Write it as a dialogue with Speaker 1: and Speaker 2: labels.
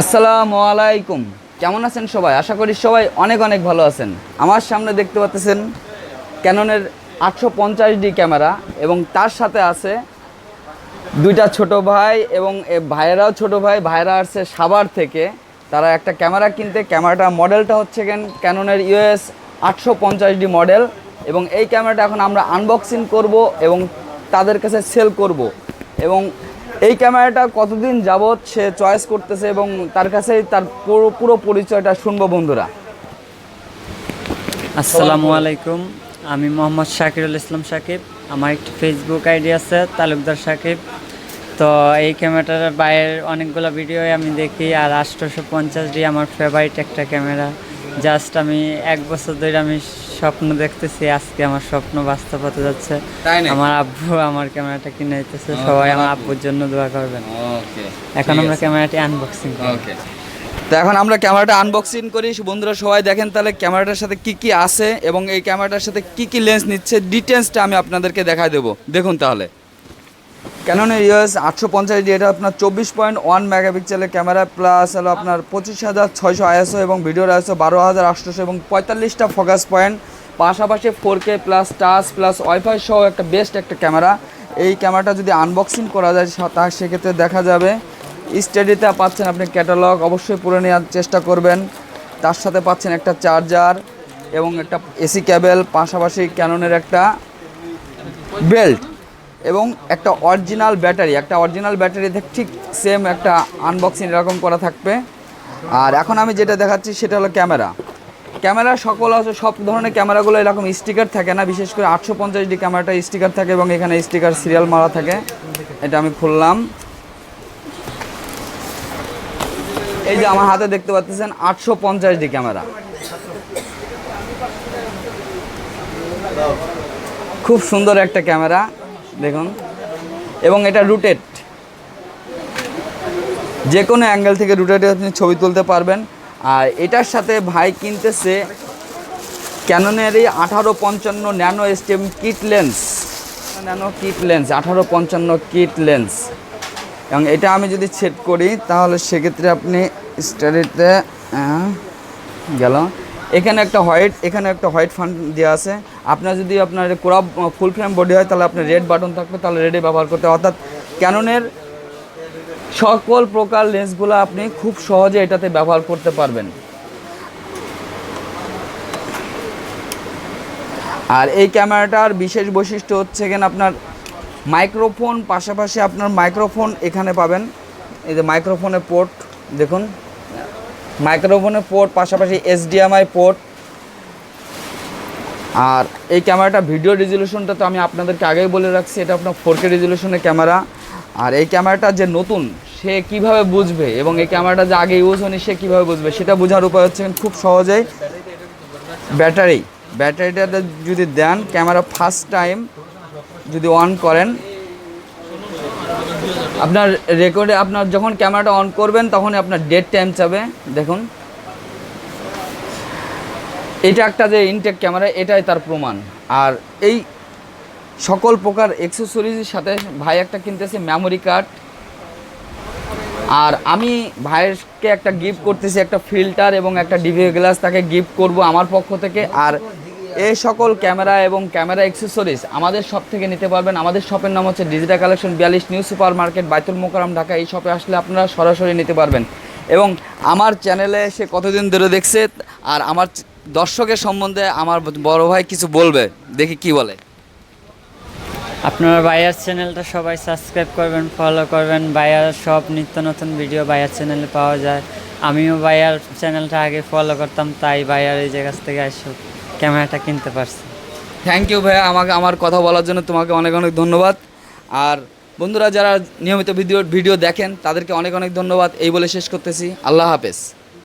Speaker 1: আসসালামু আলাইকুম। কেমন আছেন সবাই? আশা করি সবাই অনেক অনেক ভালো আছেন। আমার সামনে দেখতে পাচ্ছেন ক্যাননের আটশো পঞ্চাশ ডি ক্যামেরা এবং তার সাথে আছে দুইটা ছোট ভাই এবং এ ভাইয়েরাও ছোট ভাই। ভাইয়েরা আসছে সাভার থেকে। তারা একটা ক্যামেরা কিনতে। ক্যামেরাটা মডেলটা হচ্ছে কেন ক্যাননের ইউএস আটশো পঞ্চাশ ডি মডেল এবং এই ক্যামেরাটা এখন আমরা আনবক্সিং করব এবং তাদের কাছে সেল করব এবং এই ক্যামেরাটা কতদিন যাবৎ সে চয়েস করতেছে এবং তার কাছেই তার পুরো পুরো পরিচয়টা শুনব বন্ধুরা।
Speaker 2: আসসালামু আলাইকুম। আমি মোহাম্মদ শাকিরুল ইসলাম সাকিব। আমার একটি ফেসবুক আইডি আছে, তালুকদার সাকিব। তো এই ক্যামেরাটার বাইরের অনেকগুলো ভিডিও আমি দেখি, আর আষ্টশো পঞ্চাশ ডি আমার ফেভারিট একটা ক্যামেরা। জাস্ট আমি এক বছর ধরে আমি স্বপ্ন দেখতেছি আজকে আমার স্বপ্ন বাস্তব হতে যাচ্ছে? আমার আব্বু আমার ক্যামেরাটা কিনে দিতেছে সবাই আমার আব্বুর জন্য দোয়া করবেন।
Speaker 1: ওকে
Speaker 2: এখন আমরা ক্যামেরাটি আনবক্সিং করি।
Speaker 1: ওকে। তো এখন আমরা ক্যামেরাটা আনবক্সিং করি। বন্ধুরা সবাই দেখেন তাহলে ক্যামেরাটার সাথে কি কি আছে এবং এই ক্যামেরাটার সাথে কি কি লেন্স নিচ্ছে। ডিটেলসটা আমি আপনাদেরকে দেখাই দেবো। দেখুন তাহলে। ক্যাননের ইউএস আটশো পঞ্চাশ এটা আপনার চব্বিশ পয়েন্ট ওয়ান মেগাপিক্সেলের ক্যামেরা প্লাস হলো আপনার পঁচিশ হাজার ছয়শো আইএসও এবং ভিডিওর আইএসও বারো হাজার আটশোশো এবং পঁয়তাল্লিশটা ফোকাস পয়েন্ট পাশাপাশি four K plus touch plus wifi সহ একটা বেস্ট একটা ক্যামেরা এই ক্যামেরাটা যদি আনবক্সিং করা যায় তা সেক্ষেত্রে দেখা যাবে। স্টাডিতে পাচ্ছেন আপনি ক্যাটালগ অবশ্যই পুরো নেওয়ার চেষ্টা করবেন। তার সাথে পাচ্ছেন একটা চার্জার এবং একটা এসি ক্যাবেল পাশাপাশি ক্যাননের একটা বেল্ট এবং একটা অরিজিনাল ব্যাটারি, একটা অরিজিনাল ব্যাটারি ঠিক সেম একটা আনবক্সিং এরকম করা থাকবে। আর এখন আমি যেটা দেখাচ্ছি সেটা হলো ক্যামেরা। ক্যামেরা সকল আছে সব ধরনের ক্যামেরাগুলো এরকম স্টিকার থাকে না, বিশেষ করে আটশো পঞ্চাশ ডি ক্যামেরাটা স্টিকার থাকে এবং এখানে স্টিকার সিরিয়াল মারা থাকে। এটা আমি খুললাম। এই যে আমার হাতে দেখতে পাচ্ছেন আটশো পঞ্চাশ ডি ক্যামেরা। খুব সুন্দর একটা ক্যামেরা। দেখুন। এবং এটা রুটেড যে কোনো অ্যাঙ্গেল থেকে রুটেডে আপনি ছবি তুলতে পারবেন। আর এটার সাথে ভাই কিনতেছে ক্যাননেরই আঠারো পঞ্চান্ন nano STM kit lens nano kit lens আঠারো পঞ্চান্ন কিট লেন্স এবং এটা আমি যদি সেট করি, তাহলে সেক্ষেত্রে আপনি স্টাডিতে গেল। এখানে একটা হোয়াইট, এখানে একটা হোয়াইট ফান দেওয়া আছে। আপনার যদি আপনার কোরা ফুল ফ্রেম বডি হয়, তাহলে আপনার রেড বাটন থাকবে, তাহলে রেডে ব্যবহার করতে। অর্থাৎ ক্যাননের সকল প্রকার লেন্সগুলো আপনি খুব সহজে এটাতে ব্যবহার করতে পারবেন। আর এই ক্যামেরাটার বিশেষ বৈশিষ্ট্য হচ্ছে এখানে আপনার মাইক্রোফোন, পাশাপাশি আপনার মাইক্রোফোন এখানে পাবেন। এই যে মাইক্রোফোনের পোর্ট, দেখুন। মাইক্রোফোনের পোর্ট, পাশাপাশি এসডিএমআই পোর্ট। আর এই ক্যামেরাটা ভিডিও রেজলিউশনটা তো আমি আপনাদেরকে আগেই বলে রাখছি, এটা আপনার ফোর কে রেজলিউশনের ক্যামেরা। আর এই ক্যামেরাটা যে নতুন, সে কীভাবে বুঝবে এবং এই ক্যামেরাটা যে আগে ইউজ হয়নি, সে কীভাবে বুঝবে, সেটা বোঝার উপায় হচ্ছে খুব সহজেই। ব্যাটারি ব্যাটারিটাতে যদি দেন, ক্যামেরা ফার্স্ট টাইম যদি অন করেন আপনার রেকর্ডে আপনার যখন ক্যামেরাটা অন করবেন, তখনই আপনার ডেট টাইম চাবে দেখুন। এটা একটা যে ইনটেক ক্যামেরা এটাই তার প্রমাণ। আর এই সকল প্রকার অ্যাক্সেসরিজের সাথে ভাই একটা কিনতেছে মেমোরি কার্ড আর আমি ভাইয়েরকে একটা গিফট করতেছি, একটা ফিল্টার এবং একটা ডিভি গ্লাস তাকে গিফট করব আমার পক্ষ থেকে। আর এই সকল ক্যামেরা এবং ক্যামেরা অ্যাক্সেসরিজ আমাদের শপ থেকে নিতে পারবেন। আমাদের শপের নাম হচ্ছে ডিজিটাল কালেকশন বিয়াল্লিশ new super market Baitul Mukarram Dhaka. এই শপে আসলে আপনারা সরাসরি নিতে পারবেন। এবং আমার চ্যানেলে সে কতদিন ধরে দেখছে, আর আমার দর্শকের সম্বন্ধে আমার বড় ভাই কিছু বলবে, দেখি কি বলে।
Speaker 2: আপনারা বায়ার চ্যানেলটা সবাই সাবস্ক্রাইব করবেন ফলো করবেন। বায়ার সব নিত্য নতুন ভিডিও বায়ার চ্যানেলে পাওয়া যায়। আমিও বায়ার চ্যানেলটা আগে ফলো করতাম, তাই বায়ার এই জায়গা থেকে এসে ক্যামেরাটা কিনতে পারছি।
Speaker 1: থ্যাংক ইউ ভাইয়া, আমাকে, আমার কথা বলার জন্য তোমাকে অনেক অনেক ধন্যবাদ। আর বন্ধুরা, যারা নিয়মিত ভিডিও ভিডিও দেখেন, তাদেরকে অনেক অনেক ধন্যবাদ। এই বলে শেষ করতেছি। আল্লাহ হাফেজ।